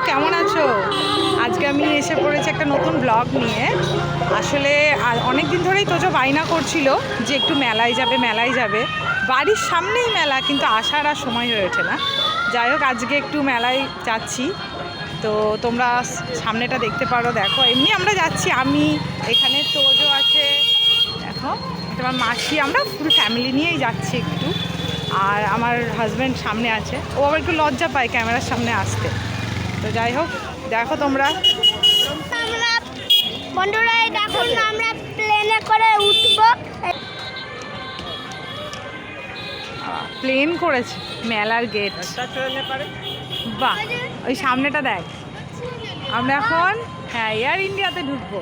High কেমন আছো? আজকে আমি এসে পড়েছি একটা নতুন ব্লগ নিয়ে। আসলে অনেক দিন ধরেই তোজো বায়না করছিল যে একটু মেলায় যাবে মেলায় যাবে। বাড়ির সামনেই মেলা, কিন্তু আসার আর সময় হয়ে ওঠে না। যাই হোক, আজকে একটু মেলায় যাচ্ছি। তো তোমরা সামনেটা দেখতে পারো, দেখো। এমনি আমরা যাচ্ছি, আমি, এখানে তোজো আছে, দেখো। তোমার মাসি, আমরা পুরো ফ্যামিলি নিয়েই যাচ্ছি একটু। আর আমার হাজব্যান্ড সামনে আছে। ও আবার একটু লজ্জা পায় ক্যামেরার সামনে আসতে। তো যাই হোক দেখো তোমরা। আমরা বন্ধুরা দেখুন আমরা প্লেনে করে উঠবো। প্লেন করেছে মেলার গেট বাহ ওই সামনেটা দেখ। আমরা এখন হ্যাঁ এয়ার ইন্ডিয়াতে ঢুকবো।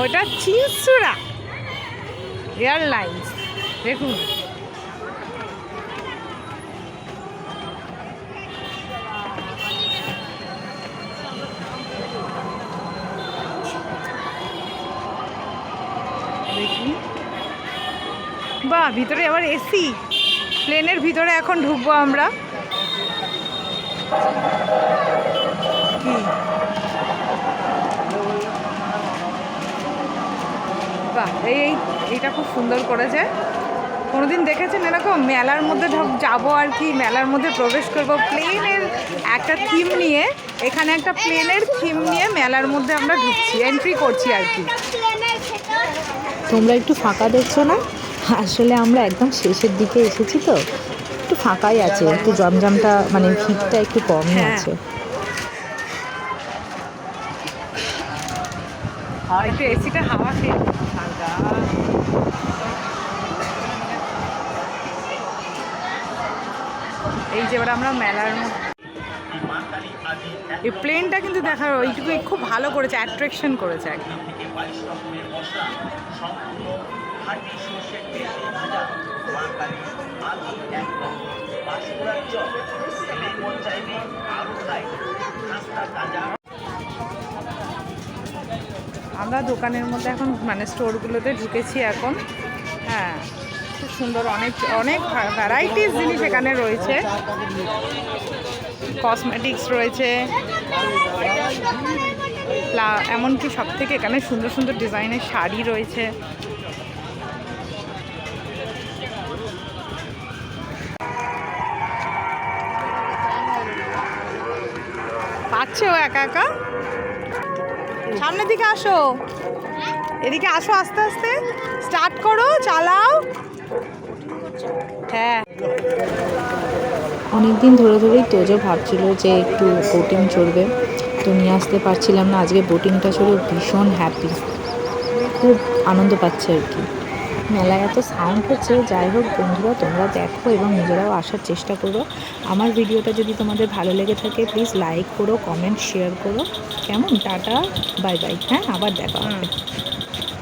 ওটা চিনসুরা এয়ারলাইন্স দেখুন। দেখি। বাহ, ভিতরে আবার এসি। প্লেনের ভিতরে এখন ঢুকবো আমরা। কি? এই এইটা খুব সুন্দর করেছে কোনোদিন দেখেছেন এরকম? মেলার মধ্যে যাব আর কি মেলার মধ্যে প্রবেশ করব। প্লেনের একটা থিম নিয়ে এখানে একটা প্লেনের থিম নিয়ে মেলার মধ্যে আমরা ঢুকছি এন্ট্রি করছি আর কি। তোমরা একটু ফাঁকা দেখছ না? আসলে আমরা একদম শেষের দিকে এসেছি তো একটু ফাঁকাই আছে একটু জমজমটা মানে ভিড়টা একটু কমই হ্যাঁ। আছে। একটু এসিটা হাওয়া খেয়ে এই যে এবার আমরা মেলার এই প্লেনটা কিন্তু দেখার ওইটুকু খুব ভালো করেছে অ্যাট্রাকশন করেছে আমরা দোকানের মধ্যে এখন মানে স্টোরগুলোতে ঢুকেছি এখন। হ্যাঁ। খুব সুন্দর, অনেক অনেক ভ্যারাইটিস জিনিস এখানে রয়েছে। কসমেটিক্স রয়েছে। এমনকি সব থেকে এখানে সুন্দর সুন্দর ডিজাইনের শাড়ি রয়েছে। পাচ্ছে ও একা একা? সামনের দিকে আসো। এদিকে আসো আস্তে আস্তে। স্টার্ট করো, চালাও। হ্যাঁ। অনেক দিন ধরে ধরেই তোজো ভাবছিল যে একটু বোটিং চড়বে। তো নিয়ে আসতে পারছিলাম না। আজকে বোটিংটা চড়ে ভীষণ হ্যাপি খুব আনন্দ পাচ্ছে আর কি। মেলায় এত সাউন্ড হচ্ছে। যাই হোক বন্ধুরা তোমরা দেখো এবং নিজেরাও আসার চেষ্টা করো। আমার ভিডিওটা যদি তোমাদের ভালো লেগে থাকে প্লিজ লাইক করো কমেন্ট শেয়ার করো। কেমন? টাটা বাই বাই হ্যাঁ আবার দেখা হবে।